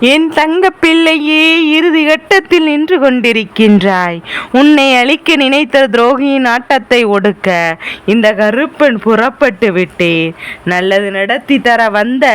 என் தங்க பிள்ளையே இறுதி கட்டத்தில் நின்று கொண்டிருக்கின்றாய். உன்னை அழிக்க நினைத்த துரோகியின் ஆட்டத்தை ஒடுக்க இந்த கருப்பன் புறப்பட்டு விட்டேன். நல்லது நடத்தி தர வந்த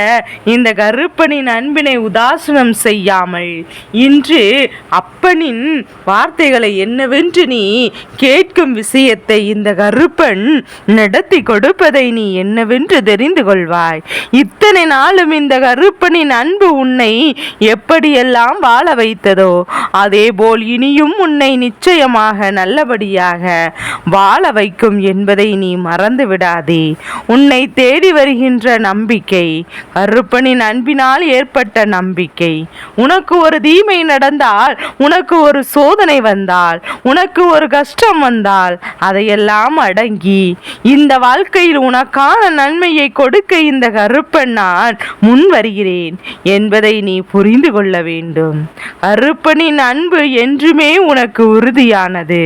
இந்த கருப்பனின் அன்பினை உதாசனம் செய்யாமல் இன்று அப்பனின் வார்த்தைகளை என்னவென்று நீ கேட்கும் விஷயத்தை இந்த கருப்பன் நடத்தி கொடுப்பதை நீ என்னவென்று தெரிந்து கொள்வாய். இத்தனை நாளும் இந்த கருப்பனின் அன்பு உன்னை எப்படியெல்லாம் வாழ வைத்ததோ அதேபோல் இனியும் உன்னை நிச்சயமாக நல்லபடியாக வாழ வைக்கும் என்பதை நீ மறந்து விடாதே. உன்னை தேடி வருகின்ற நம்பிக்கை கருப்பனின் அன்பினால் ஏற்பட்ட நம்பிக்கை. உனக்கு ஒரு தீமை நடந்தால் உனக்கு ஒரு சோதனை வந்தால் உனக்கு ஒரு கஷ்டம் வந்தால் அதையெல்லாம் அடங்கி இந்த வாழ்க்கையில் உனக்கான நன்மையை கொடுக்க இந்த கருப்பன் நான் முன் வருகிறேன் என்பதை நீ புரிந்து கொள்ள வேண்டும். கருப்பனின் அன்பு என்றுமே உனக்கு உறுதியானது.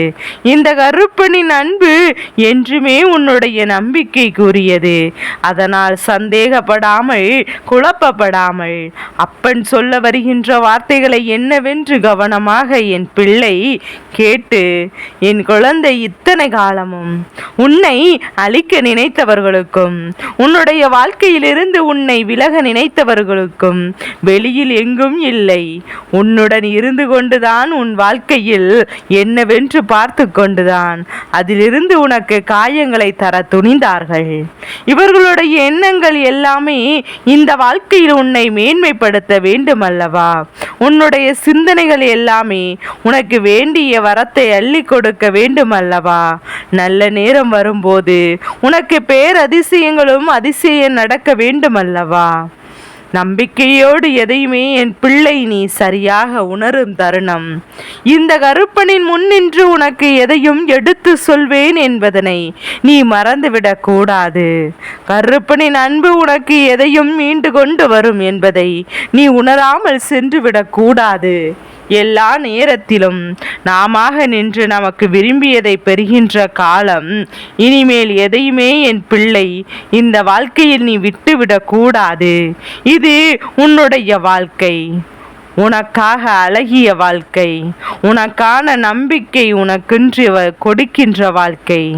இந்த கருப்பனின் அன்பு என்றுமே உன்னுடைய நம்பிக்கைக்குரியது. அதனால் சந்தேகப்படாமல் குழப்பப்படாமல். அப்பன் சொல்ல வருகின்ற வார்த்தைகளை என்னவென்று கவனமாக என் பிள்ளை கேட்டு என் குழந்தை இத்தனை காலமும் உன்னை அழிக்க நினைத்தவர்களுக்கும் உன்னுடைய வாழ்க்கையிலிருந்து உன்னை விலக நினைத்தவர்களுக்கும் வெளியில் எங்கும் இல்லை. உன்னுடன் இருந்து கொண்டுதான் உன் வாழ்க்கையில் என்னவென்று பார்த்து கொண்டுதான். அதிலிருந்து உனக்கு காயங்களை தர துணிந்தார்கள். இவர்களுடைய எண்ணங்கள் எல்லாமே இந்த வாழ்க்கையில் உன்னை மேன்மைப்படுத்த வேண்டும் அல்லவா உன்னுடைய சிந்தனைகள் எல்லாமே உனக்கு வேண்டிய வரத்தை அள்ளி கொடுக்க வேண்டும் அல்லவா நல்ல நேரம் வரும்போது உனக்கு பேரதிசயங்களும் அதிசயம் நடக்க வேண்டும் அல்லவா நம்பிக்கையோடு எதையுமே என் பிள்ளை நீ சரியாக உணரும் தருணம். இந்த கருப்பனின் முன்னின்று உனக்கு எதையும் எடுத்து சொல்வேன் என்பதனை நீ மறந்துவிடக் கூடாது. கருப்பனின் அன்பு உனக்கு எதையும் மீண்டு கொண்டு வரும் என்பதை நீ உணராமல் சென்று விடக்கூடாது எல்லா நேரத்திலும் நாமாக நின்று நமக்கு விரும்பியதை பெறுகின்ற காலம். இனிமேல் எதையுமே என் பிள்ளை இந்த வாழ்க்கையில் நீ விட்டுவிடக் கூடாது. இது உன்னுடைய வாழ்க்கை. உனக்காக அழகிய வாழ்க்கை. உனக்கான நம்பிக்கை உனக்கென்று வ- கொடுக்கின்ற வாழ்க்கை.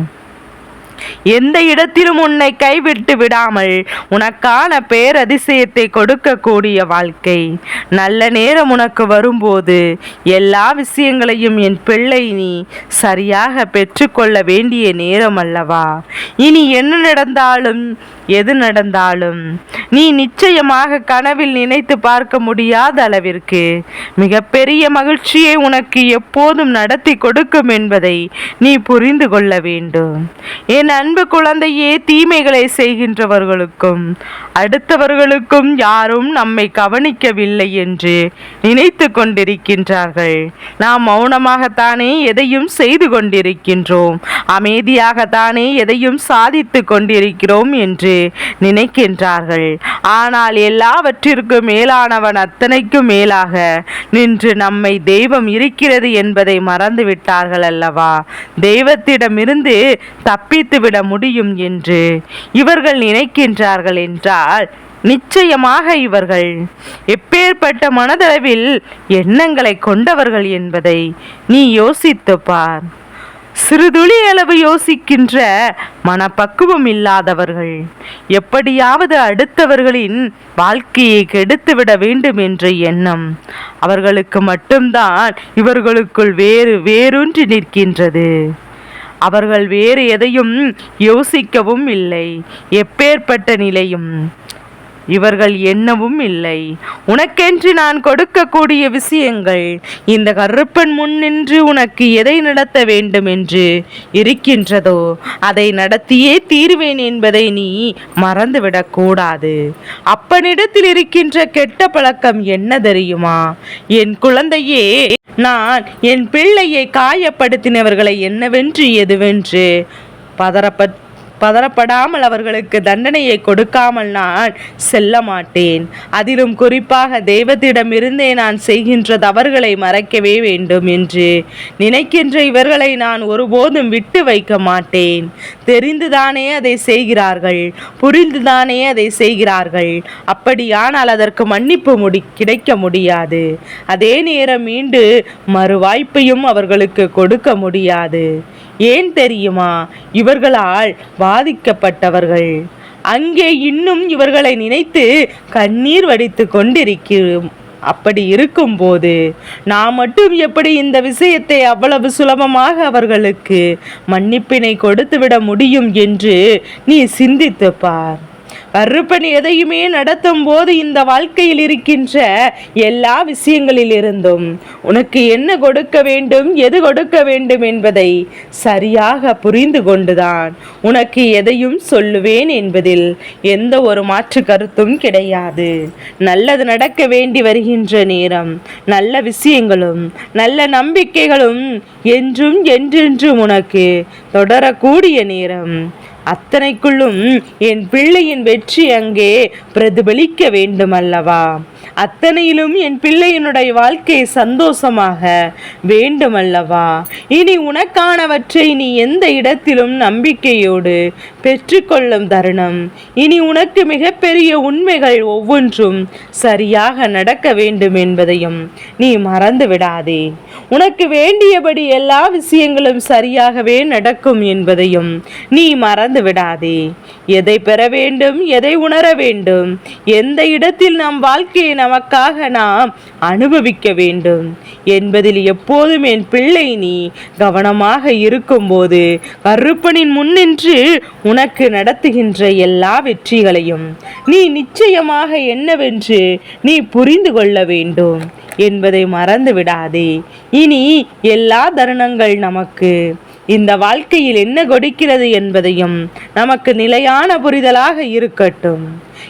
எந்த இடத்திலும் உன்னை கைவிட்டு விடாமல் உனக்கான பேரதிசயத்தை கொடுக்கக்கூடிய வாழ்க்கை. நல்ல நேரம் உனக்கு வரும்போது எல்லா விஷயங்களையும் என் பிள்ளை நீ சரியாக பெற்றுக்கொள்ள வேண்டிய நேரம் அல்லவா? இனி என்ன நடந்தாலும் எது நடந்தாலும் நீ நிச்சயமாக கனவில் நினைத்து பார்க்க முடியாத அளவிற்கு மிகப்பெரிய மகிழ்ச்சியை உனக்கு எப்போதும் நடத்தி கொடுக்கும் என்பதை நீ புரிந்து கொள்ள வேண்டும். என் அன்பு குழந்தையே தீமைகளை செய்கின்றவர்களுக்கும் அடுத்தவர்களுக்கும் யாரும் நம்மை கவனிக்கவில்லை என்று நினைத்து கொண்டிருக்கின்றார்கள். நாம் மௌனமாகத்தானே எதையும் செய்து கொண்டிருக்கின்றோம். அமைதியாகத்தானே எதையும் சாதித்து கொண்டிருக்கிறோம் என்று நினைக்கின்றார்கள். ஆனால் எல்லாவற்றிற்கும் மேலானவன் அத்தனைக்கும் மேலாக நின்று நம்மை தெய்வம் இருக்கிறது என்பதை மறந்து விட்டார்கள் அல்லவா? தெய்வத்திடமிருந்து தப்பித்து விட முடியும் என்று இவர்கள் நினைக்கின்றார்கள் என்றால் நிச்சயமாக இவர்கள் எப்பேற்பட்ட மனதளவில் எண்ணங்களை கொண்டவர்கள் என்பதை நீ யோசித்துப்பார் சிறுதுளி அளவு யோசிக்கின்ற மனப்பக்குவம் இல்லாதவர்கள். எப்படியாவது அடுத்தவர்களின் வாழ்க்கையை கெடுத்துவிட வேண்டும் என்ற எண்ணம். அவர்களுக்கு மட்டும்தான் இவர்களுக்குள் வேறு வேரூன்றி நிற்கின்றது. அவர்கள் வேறு எதையும் யோசிக்கவும் இல்லை. எப்பேற்பட்ட நிலையும். இவர்கள் என்னவும் இல்லை. உனக்கென்று நான் கொடுக்கக்கூடிய விஷயங்கள் இந்த கருப்பன் முன் நின்று உனக்கு எதை நடத்த வேண்டும் என்று இருக்கின்றதோ அதை நடத்தியே தீர்வேன் என்பதை நீ மறந்துவிடக் கூடாது. அப்பனிடத்தில் இருக்கின்ற கெட்ட பழக்கம் என்ன தெரியுமா? என் குழந்தையே நான் என் பிள்ளையை காயப்படுத்தினவர்களை என்னவென்று எதுவென்று பதறப்பட்டு பதறப்படாமல் அவர்களுக்கு தண்டனையை கொடுக்காமல் நான் செல்ல மாட்டேன். அதிலும் குறிப்பாக தெய்வத்திடமிருந்தே நான் செய்கின்ற தவறுகளை மறைக்கவே வேண்டும் என்று நினைக்கின்ற இவர்களை நான் ஒருபோதும் விட்டு வைக்க மாட்டேன். தெரிந்துதானே அதை செய்கிறார்கள்? புரிந்துதானே அதை செய்கிறார்கள்? அப்படியானால் அதற்கு மன்னிப்பு முடி கிடைக்க முடியாது. அதே நேரம் மீண்டு மறு வாய்ப்பையும் அவர்களுக்கு கொடுக்க முடியாது. ஏன் தெரியுமா? இவர்களால் பாதிக்கப்பட்டவர்கள். அங்கே இன்னும் இவர்களை நினைத்து கண்ணீர் வடித்து கொண்டிருக்கிறோம். அப்படி இருக்கும்போது நான் மட்டும் எப்படி இந்த விஷயத்தை அவ்வளவு சுலபமாக அவர்களுக்கு மன்னிப்பினை கொடுத்துவிட முடியும் என்று நீ சிந்தித்துப்பார் கருப்பன் எதையுமே நடத்தும் போது இந்த வாழ்க்கையில் இருக்கின்ற எல்லா விஷயங்களிலிருந்தும் உனக்கு என்ன கொடுக்க வேண்டும் எது கொடுக்க வேண்டும் என்பதை சரியாக புரிந்து கொண்டுதான் உனக்கு எதையும் சொல்லுவேன் என்பதில் எந்த ஒரு மாற்று கருத்தும் கிடையாது. நல்லது நடக்க வேண்டி வருகின்ற நேரம் நல்ல விஷயங்களும் நல்ல நம்பிக்கைகளும் என்றும் என்றென்றும் உனக்கு தொடரக்கூடிய நேரம். அத்தனைக்குள்ளும் என் பிள்ளையின் வெற்றி அங்கே பிரதிபலிக்க வேண்டும் அல்லவா அத்தனையிலும் என் பிள்ளையினுடைய வாழ்க்கை சந்தோஷமாக வேண்டுமல்லவா? இனி உனக்கானவற்றை நீ எந்த இடத்திலும் நம்பிக்கையோடு பெற்றுக்கொள்ளும் தருணம். இனி உனக்கு மிகப்பெரிய உண்மைகள் ஒவ்வொன்றும் சரியாக நடக்க வேண்டும் என்பதையும் நீ மறந்து விடாதே உனக்கு வேண்டியபடி எல்லா விஷயங்களும் சரியாகவே நடக்கும் என்பதையும் நீ மறந்து விடாதே எதை பெற வேண்டும் எதை உணர வேண்டும் எந்த இடத்தில் நம் வாழ்க்கையை நமக்காக நாம் அனுபவிக்க வேண்டும். என்பதில் எப்போதும் என் பிள்ளை நீ கவனமாக இருக்கும்போது கருப்பனின் முன்னின்று உனக்கு நடத்துகின்ற எல்லா வெற்றிகளையும் நீ நிச்சயமாக என்னவென்று நீ புரிந்து கொள்ள வேண்டும் என்பதை மறந்து விடாதே. இனி எல்லா தருணங்கள் நமக்கு இந்த வாழ்க்கையில் என்ன கொடுக்கிறது என்பதையும் நமக்கு நிலையான புரிதலாக இருக்கட்டும்.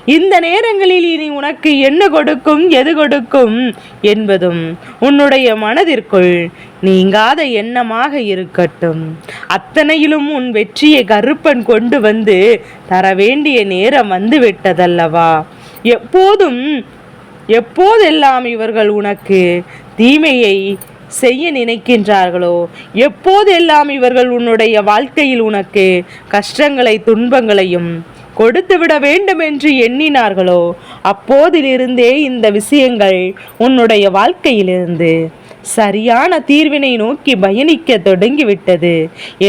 இந்த நேரங்களில் இனி உனக்கு என்ன கொடுக்கும் எது கொடுக்கும் என்பதும் உன்னுடைய மனதிற்குள் நீங்காத எண்ணமாக இருக்கட்டும். அத்தனையிலும் உன் வெற்றியை கருப்பன் கொண்டு வந்து தர வேண்டிய நேரம் வந்து விட்டதல்லவா எப்போதும் எப்போதெல்லாம் இவர்கள் உனக்கு தீமையை செய்ய நினைக்கின்றார்களோ எப்போதெல்லாம் இவர்கள் உன்னுடைய வாழ்க்கையில் உனக்கு கஷ்டங்களை துன்பங்களையும் கொடுத்து விட வேண்டும் என்று எண்ணினார்களோ அப்போதிலிருந்தே இந்த விஷயங்கள் உன்னுடைய வாழ்க்கையிலிருந்து சரியான தீர்வினை நோக்கி பயணிக்க தொடங்கிவிட்டது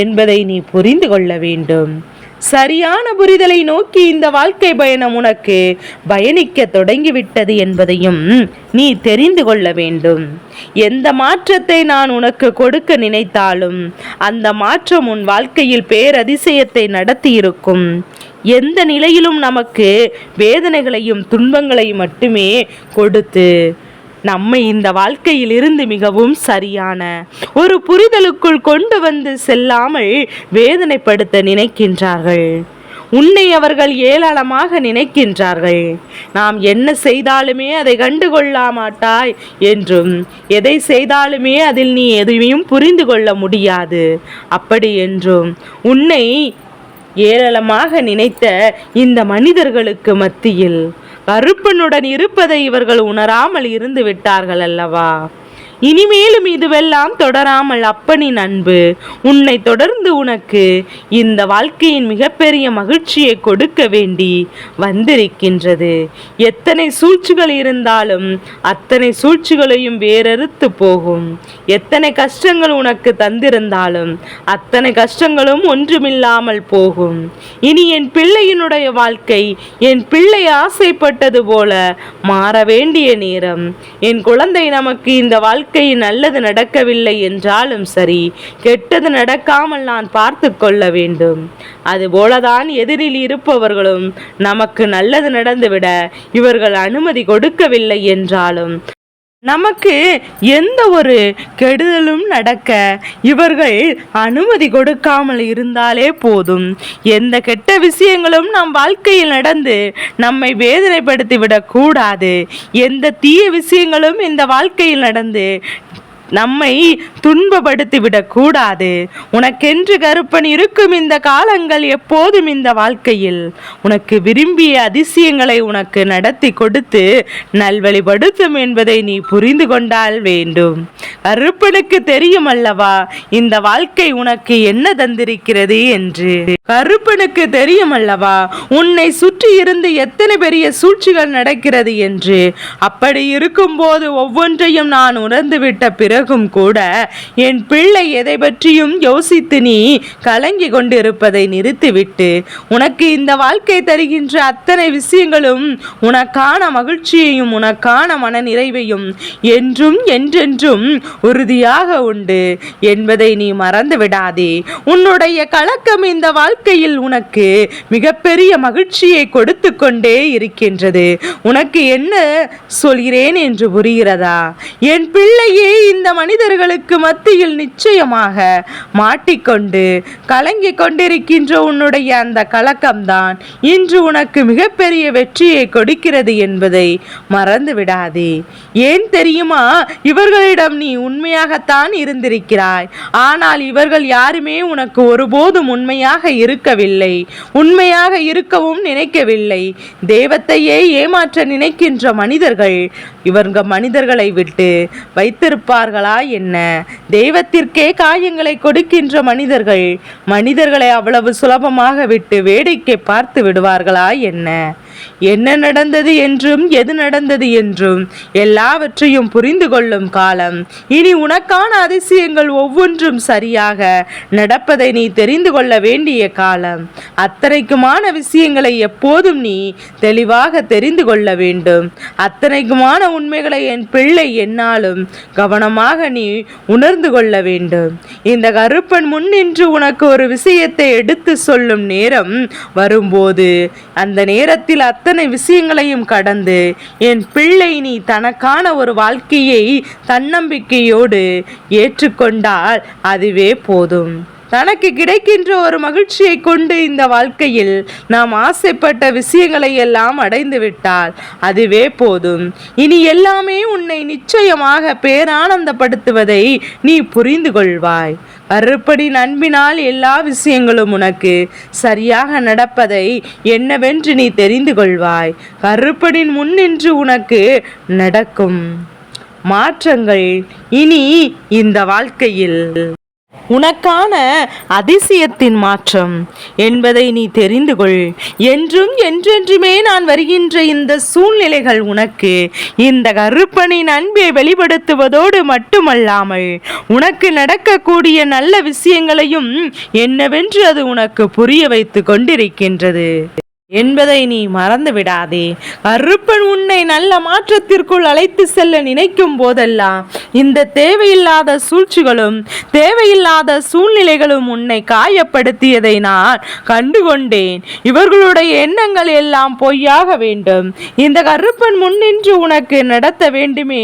என்பதை நீ புரிந்து கொள்ள வேண்டும். சரியான புரிதலை நோக்கி இந்த வாழ்க்கை பயணம் உனக்கு பயணிக்க தொடங்கிவிட்டது என்பதையும் நீ தெரிந்து கொள்ள வேண்டும். எந்த மாற்றத்தை நான் உனக்கு கொடுக்க நினைத்தாலும் அந்த மாற்றம் உன் வாழ்க்கையில் பேரதிசயத்தை நடத்தியிருக்கும். எந்த நிலையிலும் நமக்கு வேதனைகளையும் துன்பங்களையும் மட்டுமே கொடுத்து நம்மை இந்த வாழ்க்கையில் இருந்து மிகவும் சரியான ஒரு புரிதலுக்குள் கொண்டு வந்து செல்லாமல் வேதனைப்படுத்த நினைக்கின்றார்கள். உன்னை அவர்கள் ஏளனமாக நினைக்கின்றார்கள். நாம் என்ன செய்தாலுமே அதை கண்டுகொள்ள மாட்டாய் என்றும் எதை செய்தாலுமே அதில் நீ எதையும் புரிந்து கொள்ள முடியாது. அப்படி என்றும் உன்னை ஏராளமாக நினைத்த இந்த மனிதர்களுக்கு மத்தியில் கருப்பனுடன் இருப்பதை இவர்கள் உணராமல் இருந்து விட்டார்கள் அல்லவா? இனிமேலும் இதுவெல்லாம் தொடராமல் அப்பனின் அன்பு உன்னை தொடர்ந்து உனக்கு இந்த வாழ்க்கையின் மிகப்பெரிய மகிழ்ச்சியை கொடுக்க வேண்டி வந்திருக்கின்றது. எத்தனை சூழ்ச்சிகள் இருந்தாலும் அத்தனை சூழ்ச்சிகளையும் வேறறுத்து போகும். எத்தனை கஷ்டங்கள் உனக்கு தந்திருந்தாலும் அத்தனை கஷ்டங்களும் ஒன்றுமில்லாமல் போகும். இனி என் பிள்ளையினுடைய வாழ்க்கை என் பிள்ளை ஆசைப்பட்டது போல மாற வேண்டிய நேரம். என் குழந்தை நமக்கு இந்த வாழ்க்கை வாழ்க்கை நல்லது நடக்கவில்லை என்றாலும் சரி கெட்டது நடக்காமல் நான் பார்த்து கொள்ள வேண்டும். அதுபோலதான் எதிரில் இருப்பவர்களும் நமக்கு நல்லது நடந்துவிட இவர்கள் அனுமதி கொடுக்கவில்லை என்றாலும் நமக்கு எந்த ஒரு கெடுதலும் நடக்க இவர்கள் அனுமதி கொடுக்காமல் இருந்தாலே போதும். எந்த கெட்ட விஷயங்களும் நம் வாழ்க்கையில் நடந்து நம்மை வேதனைப்படுத்தி விடக்கூடாது எந்த தீய விஷயங்களும் இந்த வாழ்க்கையில் நடந்து நம்மை துன்பப்படுத்தி விடக்கூடாது உனக்கென்று கருப்பன் இருக்கும் இந்த காலங்கள் எப்போதும் இந்த வாழ்க்கையில். உனக்கு விரும்பிய அதிசயங்களை உனக்கு நடத்தி கொடுத்து நல்வழிப்படுத்தும் என்பதை நீ புரிந்து கொண்டால் வேண்டும். கருப்பனுக்கு தெரியும் அல்லவா இந்த வாழ்க்கை உனக்கு என்ன தந்திருக்கிறது என்று. கருப்பனுக்கு தெரியும் அல்லவா உன்னை சுற்றி இருந்து எத்தனை பெரிய சூழ்ச்சிகள் நடக்கிறது என்று. அப்படி இருக்கும்போது ஒவ்வொன்றையும் நான் உணர்ந்துவிட்ட பிறகும் கூட என் பிள்ளை எதை பற்றியும் யோசித்து நீ கலங்கி கொண்டிருப்பதை நிறுத்திவிட்டு உனக்கு இந்த வாழ்க்கை தருகின்ற அத்தனை விஷயங்களும் உனக்கான மகிழ்ச்சியையும் உனக்கான மன நிறைவையும் என்றும் என்றென்றும் உறுதியாக உண்டு என்பதை நீ மறந்து விடாதே. உன்னுடைய கலக்கம் இந்த வாழ்க்கையில் உனக்கு மிகப்பெரிய மகிழ்ச்சியை கொடுத்து கொண்டே இருக்கின்றது. உனக்கு என்ன சொல்கிறேன் என்று புரிகிறதா? என் பிள்ளையே இந்த மனிதர்களுக்கு மத்தியில் நிச்சயமாக மாட்டிக்கொண்டு கலங்கிக் கொண்டிருக்கின்ற உன்னுடைய அந்த கலக்கம்தான் இன்று உனக்கு மிகப்பெரிய வெற்றியை கொடுக்கிறது என்பதை மறந்து விடாதே. ஏன் தெரியுமா? இவர்களிடம் நீ உண்மையாகத்தான் இருந்திருக்கிறாய். ஆனால் இவர்கள் யாருமே உனக்கு ஒருபோதும் உண்மையாக இருக்கவில்லை. உண்மையாக இருக்கவும் நினைக்கவில்லை. தெய்வத்தையே ஏமாற்ற நினைக்கின்ற மனிதர்கள் இவங்க மனிதர்களை விட்டு வைத்திருப்பார்கள் என்ன? தெய்வத்திற்கே காயங்களை கொடுக்கின்ற மனிதர்கள் மனிதர்களை அவ்வளவு சுலபமாக விட்டு வேடிக்கை பார்த்து விடுவார்களா என்ன? என்ன நடந்தது என்றும் எது நடந்தது என்றும் எல்லாவற்றையும் புரிந்து கொள்ளும் காலம். இனி உனக்கான அதிசயங்கள் ஒவ்வொன்றும் சரியாக நடப்பதை நீ தெரிந்து கொள்ள வேண்டிய காலம். அத்தனைக்குமான விஷயங்களை எப்போதும் நீ தெளிவாக தெரிந்து கொள்ள வேண்டும். அத்தனைக்குமான உண்மைகளை என் பிள்ளை என்னாலும் கவனமாக நீ உணர்ந்து கொள்ள வேண்டும். இந்த கருப்பன் முன் நின்று உனக்கு ஒரு விஷயத்தை எடுத்து சொல்லும் நேரம் வரும்போது அந்த நேரத்தில் அத்தனை விஷயங்களையும் கடந்து என் பிள்ளை நீ தனக்கான ஒரு வாழ்க்கையை தன்னம்பிக்கையோடு ஏற்றுக்கொண்டால் அதுவே போதும். தனக்கு கிடைக்கின்ற ஒரு மகிழ்ச்சியை கொண்டு இந்த வாழ்க்கையில் நாம் ஆசைப்பட்ட விஷயங்களை எல்லாம் அடைந்து விட்டால் அதுவே போதும். இனி எல்லாமே உன்னை நிச்சயமாக பேரானந்தப்படுத்துவதை நீ புரிந்து கொள்வாய். அறுப்படி நண்பினால் எல்லா விஷயங்களும் உனக்கு சரியாக நடப்பதை என்னவென்று நீ தெரிந்து கொள்வாய். கருப்படின் முன்னின்று உனக்கு நடக்கும் மாற்றங்கள் இனி இந்த வாழ்க்கையில் உனக்கான அதிசயத்தின் மாற்றம் என்பதை நீ தெரிந்து கொள். என்றும் என்றென்றுமே நான் வருகின்ற இந்த சூழ்நிலைகள் உனக்கு இந்த கருப்பனின் அன்பை வெளிப்படுத்துவதோடு மட்டுமல்லாமல் உனக்கு நடக்கக்கூடிய நல்ல விஷயங்களையும் என்னவென்று அது உனக்கு புரிய வைத்து கொண்டிருக்கின்றது என்பதை நீ மறந்து விடாதே. கருப்பன் உன்னை நல்ல மாற்றத்திற்குள் அழைத்து செல்ல நினைக்கும் போதெல்லாம் இந்த தேவையில்லாத சூழ்ச்சிகளும் தேவையில்லாத சூழ்நிலைகளும் உன்னை காயப்படுத்தியதை நான் கண்டுகொண்டேன். இவர்களுடைய எண்ணங்கள் எல்லாம் பொய்யாக வேண்டும். இந்த கருப்பன் முன்னின்று உனக்கு நடத்த வேண்டுமே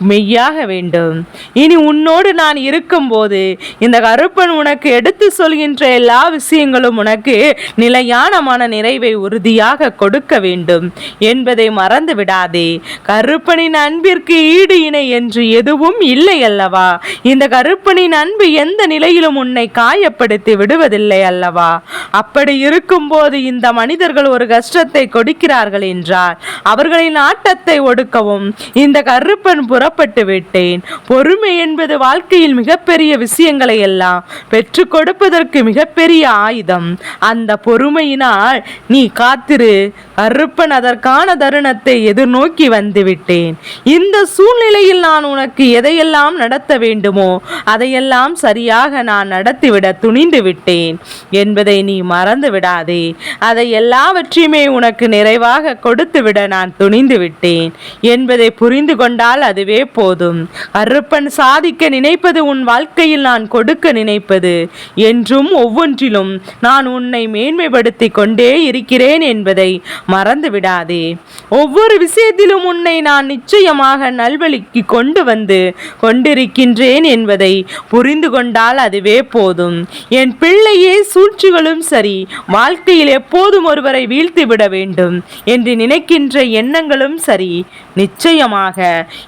மெய்யாக வேண்டும். இனி உன்னோடு நான் இருக்கும்போது இந்த கருப்பன் உனக்கு எடுத்து சொல்கின்ற எல்லா விஷயங்களும் உனக்கு நிலையான மன நிறைவை உறுதியாக கொடுக்க வேண்டும் என்பதை மறந்து விடாதே கருப்பனின் அன்பிற்கு ஈடு இணை என்று எதுவும் இல்லை அல்லவா? இந்த கருப்பனின் அன்பு எந்த நிலையிலும் உன்னை காயப்படுத்தி விடுவதில்லை அல்லவா? அப்படி இருக்கும்போது இந்த மனிதர்கள் ஒரு கஷ்டத்தை கொடுக்கிறார்கள் என்றால் அவர்களின் ஆட்டத்தை ஒடுக்கவும் இந்த கருப்பன் புறப்பட்டு விட்டேன். பொறுமை என்பது வாழ்க்கையில் மிகப்பெரிய விஷயங்களை எல்லாம் பெற்றுக் கொடுப்பதற்கு மிகப்பெரிய ஆயுதம். அந்த பொறுமையினால் நீ காத்திரு. கருப்பன் அதற்கான தருணத்தை எதிர்நோக்கி வந்துவிட்டேன். இந்த சூழ்நிலையில் நான் உனக்கு எதையெல்லாம் நடத்த வேண்டுமோ அதையெல்லாம் சரியாக நான் நடத்திவிட துணிந்து விட்டேன். என்பதை நீ மறந்து விடாதே. அதை எல்லாவற்றையுமே உனக்கு நிறைவாக கொடுத்துவிட நான் துணிந்து விட்டேன். என்பதை புரிந்து கொண்டால் அதுவே போதும். அருப்பன் சாதிக்க நினைப்பது உன் வாழ்க்கையில் நான் கொடுக்க நினைப்பது. என்றும் ஒவ்வொன்றிலும் நான் உன்னை மேன்மைப்படுத்தி கொண்டே இருக்கிறேன் என்பதை மறந்து விடாதே. ஒவ்வொரு விஷயத்திலும் உன்னை நான் நிச்சயமாக நல்வழிக்கு கொண்டு வந்து கொண்டிருக்கின்றேன் என்பதை புரிந்து கொண்டால் அதுவே போதும். என் பிள்ளையே சூழ்ச்சிகளும் சரி வாழ்க்கையில் எப்போதும் ஒருவரை வீழ்த்திவிட வேண்டும் என்று நினைக்கின்ற எண்ணங்களும் சரி. நிச்சயமாக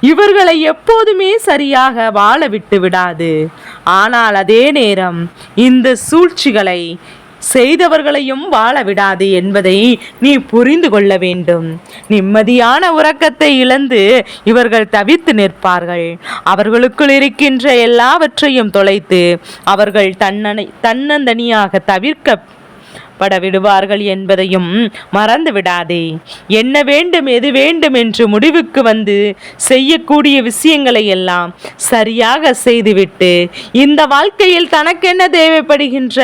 இவர்களை எப்போதுமே சரியாக வாழ விட்டு விடாது. ஆனால் அதே நேரம் இந்த சூழ்ச்சிகளை செய்தவர்களையும் வாழ விடாது என்பதை நீ புரிந்து கொள்ள வேண்டும். நிம்மதியான உறக்கத்தை இழந்து இவர்கள் தவித்து நிற்பார்கள். அவர்களுக்குள் இருக்கின்ற எல்லாவற்றையும் தொலைத்து அவர்கள் தன்னனை தன்னந்தனியாக தவிர்க்க பட விடுவார்கள் என்பதையும் மறந்து விடாதே. என்ன வேண்டும் எது வேண்டும் என்று முடிவுக்கு வந்து செய்யக்கூடிய விஷயங்களை எல்லாம் சரியாக செய்துவிட்டு இந்த வாழ்க்கையில் தனக்கென்ன தேவைப்படுகின்ற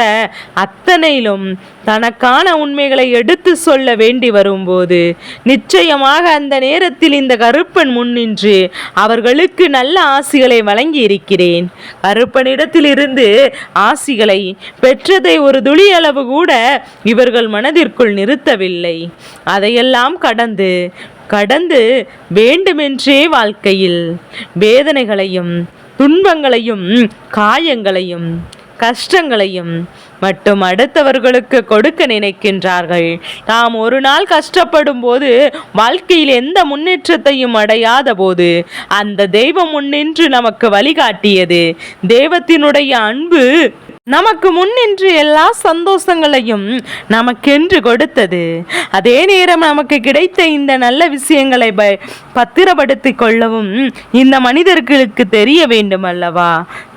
அத்தனையிலும் தனக்கான உண்மைகளை எடுத்து சொல்ல வேண்டி வரும்போது நிச்சயமாக அந்த நேரத்தில் இந்த கருப்பன் முன்னின்று அவர்களுக்கு நல்ல ஆசிகளை வழங்கி இருக்கிறேன் கருப்பனிடத்திலிருந்து ஆசிகளை பெற்றதை ஒரு துளி அளவு கூட இவர்கள் மனதிற்குள் நிறுத்தவில்லை. அதையெல்லாம் கடந்து கடந்து வேண்டுமென்றே வாழ்க்கையில் வேதனைகளையும் துன்பங்களையும் காயங்களையும் கஷ்டங்களையும் மட்டும் அடுத்தவர்களுக்கு கொடுக்க நினைக்கின்றார்கள். நாம் ஒரு நாள் கஷ்டப்படும் போது வாழ்க்கையில் எந்த முன்னேற்றத்தையும் அடையாத போது அந்த தெய்வம் முன்னின்று நமக்கு வழிகாட்டியது. தெய்வத்தினுடைய அன்பு நமக்கு முன்னின்று எல்லா சந்தோஷங்களையும் நமக்கென்று கொடுத்தது. அதே நேரம் நமக்கு கிடைத்த இந்த நல்ல விஷயங்களை ப பத்திரப்படுத்தி கொள்ளவும் இந்த மனிதர்களுக்கு தெரிய வேண்டும் அல்லவா?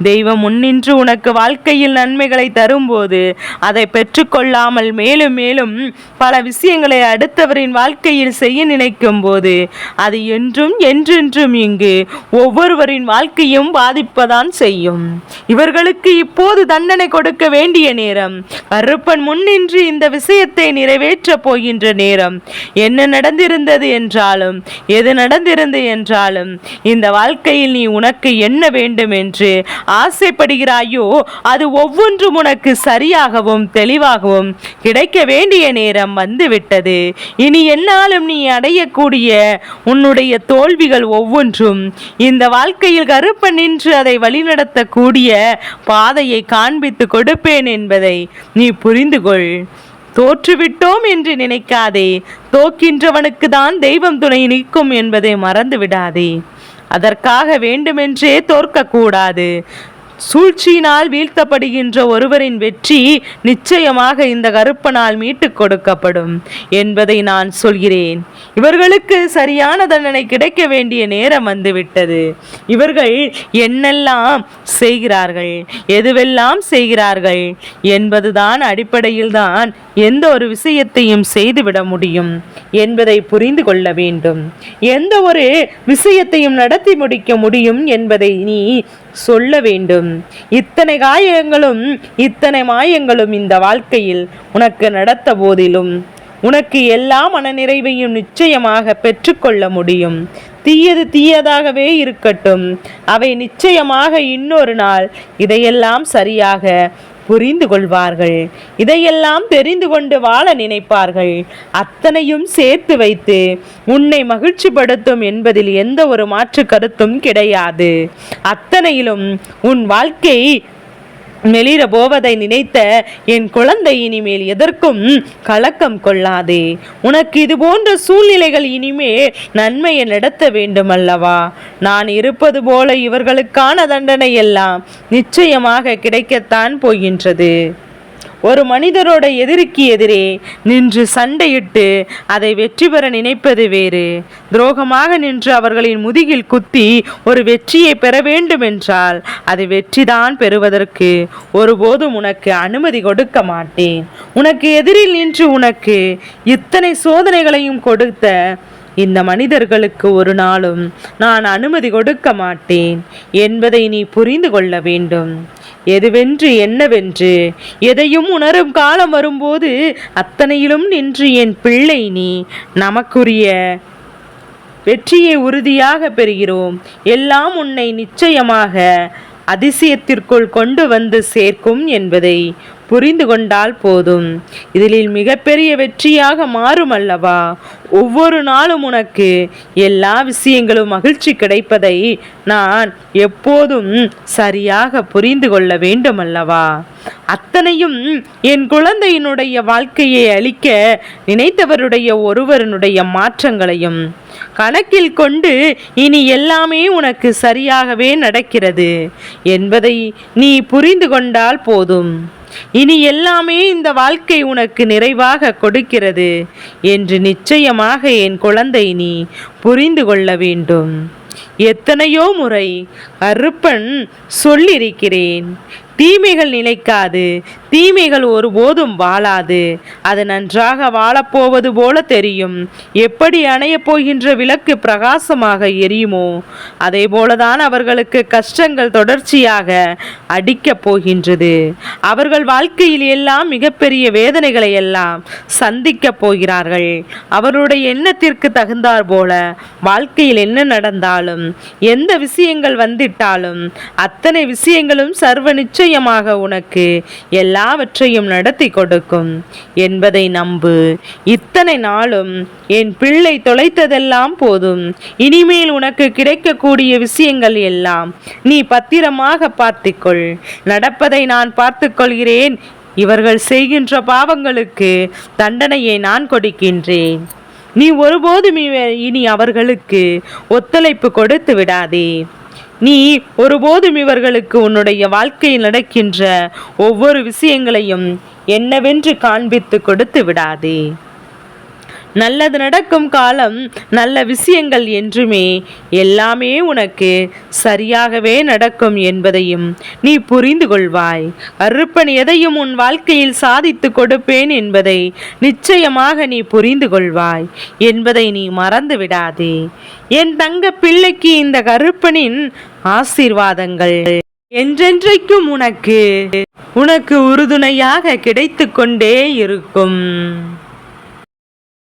தெய்வம் முன்னின்று உனக்கு வாழ்க்கையில் நன்மைகளை தரும்போது அதை பெற்றுக்கொள்ளாமல் மேலும் மேலும் பல விஷயங்களை அடுத்தவரின் வாழ்க்கையில் செய்ய நினைக்கும் போது அது என்றும் என்றென்றும் இங்கு ஒவ்வொருவரின் வாழ்க்கையும் பாதிப்பதான் செய்யும். இவர்களுக்கு இப்போது தண்டனை தண்டனை கொடுக்க வேண்டிய நேரம். கருப்பன் முன்னின்று இந்த விஷயத்தை நிறைவேற்றப் போகின்ற நேரம். என்ன நடந்திருந்தது என்றாலும் எது நடந்திருந்து என்றாலும் இந்த வாழ்க்கையில் நீ உனக்கு என்ன வேண்டும் என்று ஆசைப்படுகிறாயோ அது ஒவ்வொன்றும் உனக்கு சரியாகவும் தெளிவாகவும் கிடைக்க வேண்டிய நேரம் வந்துவிட்டது. இனி என்னாலும் நீ அடையக்கூடிய உன்னுடைய தோல்விகள் ஒவ்வொன்றும் இந்த வாழ்க்கையில் கருப்பன் நின்று அதை வழிநடத்தக்கூடிய பாதையை காண்பி காண்பித்து கொடுப்பேன் என்பதை நீ புரிந்து கொள் தோற்றுவிட்டோம் என்று நினைக்காதே. தோக்கின்றவனுக்கு தான் தெய்வம் துணை நிற்கும் என்பதை மறந்து விடாதே அதற்காக வேண்டுமென்றே தோற்கக்கூடாது. சூழ்ச்சியினால் வீழ்த்தப்படுகின்ற ஒருவரின் வெற்றி நிச்சயமாக இந்த கருப்பனால் மீட்டுக் கொடுக்கப்படும் என்பதை நான் சொல்கிறேன். இவர்களுக்கு சரியான தண்டனை கிடைக்க வேண்டிய நேரம் வந்துவிட்டது. இவர்கள் என்னெல்லாம் செய்கிறார்கள் எதுவெல்லாம் செய்கிறார்கள் என்பதுதான் அடிப்படையில் தான் எந்த ஒரு விஷயத்தையும் செய்துவிட முடியும். என்பதை புரிந்து கொள்ள வேண்டும். எந்த ஒரு விஷயத்தையும் நடத்தி முடிக்க முடியும் என்பதை நீ சொல்ல வேண்டும். இத்தனை காயங்களும் இத்தனை மாயங்களும் இந்த வாழ்க்கையில் உனக்கு நடத்த போதிலும் உனக்கு எல்லா மனநிறைவையும் நிச்சயமாக பெற்றுக்கொள்ள முடியும். தீயது தீயதாகவே இருக்கட்டும். அவை நிச்சயமாக இன்னொரு நாள் இதையெல்லாம் சரியாக புரிந்து கொள்வார்கள் இதையெல்லாம் தெரிந்து கொண்டு வாழ நினைப்பார்கள். அத்தனையும் சேர்த்து வைத்து உன்னை மகிழ்ச்சிப்படுத்தும் என்பதில் எந்த ஒரு மாற்று கருத்தும் கிடையாது. அத்தனையிலும் உன் வாழ்க்கை மெளிர போவதை நினைத்த என் குழந்தை இனிமேல் எதற்கும் கலக்கம் கொள்ளாதே. உனக்கு இது போன்ற சூழ்நிலைகள் இனிமே நன்மையை நடத்த வேண்டும் அல்லவா நான் இருப்பது போல இவர்களுக்கான தண்டனை எல்லாம் நிச்சயமாக கிடைக்கத்தான் போகின்றது. ஒரு மனிதரோட எதிரிக்கு எதிரே நின்று சண்டையிட்டு அதை வெற்றி பெற நினைப்பது வேறு. துரோகமாக நின்று அவர்களின் முதுகில் குத்தி ஒரு வெற்றியை பெற வேண்டும் என்றால் அது வெற்றிதான் பெறுவதற்கு. ஒருபோதும் உனக்கு அனுமதி கொடுக்க மாட்டேன். உனக்கு எதிரில் நின்று உனக்கு இத்தனை சோதனைகளையும் கொடுத்த இந்த மனிதர்களுக்கு ஒரு நாளும் நான் அனுமதி கொடுக்க மாட்டேன் என்பதை நீ புரிந்து கொள்ள வேண்டும். எதுவென்று என்னவென்று? எதையும் உணரும் காலம் வரும்போது அத்தனையிலும் நின்று என் பிள்ளை நீ. நமக்குரிய வெற்றியை உறுதியாக பெறுகிறோம். எல்லாம் உன்னை நிச்சயமாக அதிசயத்திற்குள் கொண்டு வந்து சேர்க்கும் என்பதை புரிந்து கொண்டால் போதும். இதில் மிகப்பெரிய வெற்றியாக மாறும் அல்லவா ஒவ்வொரு நாளும் உனக்கு எல்லா விஷயங்களும் மகிழ்ச்சி கிடைப்பதை நான் எப்போதும் சரியாக புரிந்து கொள்ள வேண்டும் அல்லவா அத்தனையும் என் குழந்தையினுடைய வாழ்க்கையை அளிக்க நினைத்தவருடைய ஒருவருடைய மாற்றங்களையும் கணக்கில் கொண்டு இனி எல்லாமே உனக்கு சரியாகவே நடக்கிறது என்பதை நீ புரிந்து கொண்டால் போதும். இனி எல்லாமே இந்த வாழ்க்கை உனக்கு நிறைவாக கொடுக்கிறது என்று நிச்சயமாக என் குழந்தை நீ புரிந்து கொள்ள வேண்டும். எத்தனையோ முறை அருப்பன் சொல்லியிருக்கிறேன். தீமைகள் நிலைக்காது. தீமைகள் ஒருபோதும் வாழாது. அது நன்றாக வாழப்போவது போல தெரியும். எப்படி அணையப் போகின்ற விளக்கு பிரகாசமாக எரியுமோ அதே போலதான் அவர்களுக்கு கஷ்டங்கள் தொடர்ச்சியாக அடிக்கப் போகின்றது. அவர்கள் வாழ்க்கையில் எல்லாம் மிகப்பெரிய வேதனைகளை எல்லாம் சந்திக்கப் போகிறார்கள். அவருடைய எண்ணத்திற்கு தகுந்தார் போல வாழ்க்கையில் என்ன நடந்தாலும் எந்த விஷயங்கள் வந்திட்டாலும் அத்தனை விஷயங்களும் சர்வ நிச்சயமாக உனக்கு எல்லாவற்றையும் நடத்தி கொடுக்கும். என்பதை நம்பு. இத்தனை நாளும் என் பிள்ளை தொலைத்ததெல்லாம் போதும். இனிமேல் உனக்கு கிடைக்கக்கூடிய விஷயங்கள் எல்லாம் நீ பத்திரமாக பார்த்துக்கொள். நடப்பதை நான் பார்த்துக்கொள்கிறேன். இவர்கள் செய்கின்ற பாவங்களுக்கு தண்டனையை நான் கொடுக்கின்றேன். நீ ஒருபோதும் இனி அவர்களுக்கு ஒத்துழைப்பு கொடுத்து விடாதே. நீ ஒருபோதும் இவர்களுக்கு உன்னுடைய வாழ்க்கையில் நடக்கின்ற ஒவ்வொரு விஷயங்களையும் என்னவென்று காண்பித்து கொடுத்து விடாதே. நல்லது நடக்கும் காலம் நல்ல விஷயங்கள் என்றுமே எல்லாமே உனக்கு சரியாகவே நடக்கும் என்பதையும் நீ புரிந்து கொள்வாய். அருப்பன் எதையும் உன் வாழ்க்கையில் சாதித்து கொடுப்பேன் என்பதை நிச்சயமாக நீ புரிந்து கொள்வாய். என்பதை நீ மறந்து விடாதே. என் தங்க பிள்ளைக்கு இந்த கருப்பனின் ஆசீர்வாதங்கள் என்றென்றைக்கும் உனக்கு உனக்கு உறுதுணையாக கிடைத்து கொண்டே இருக்கும்.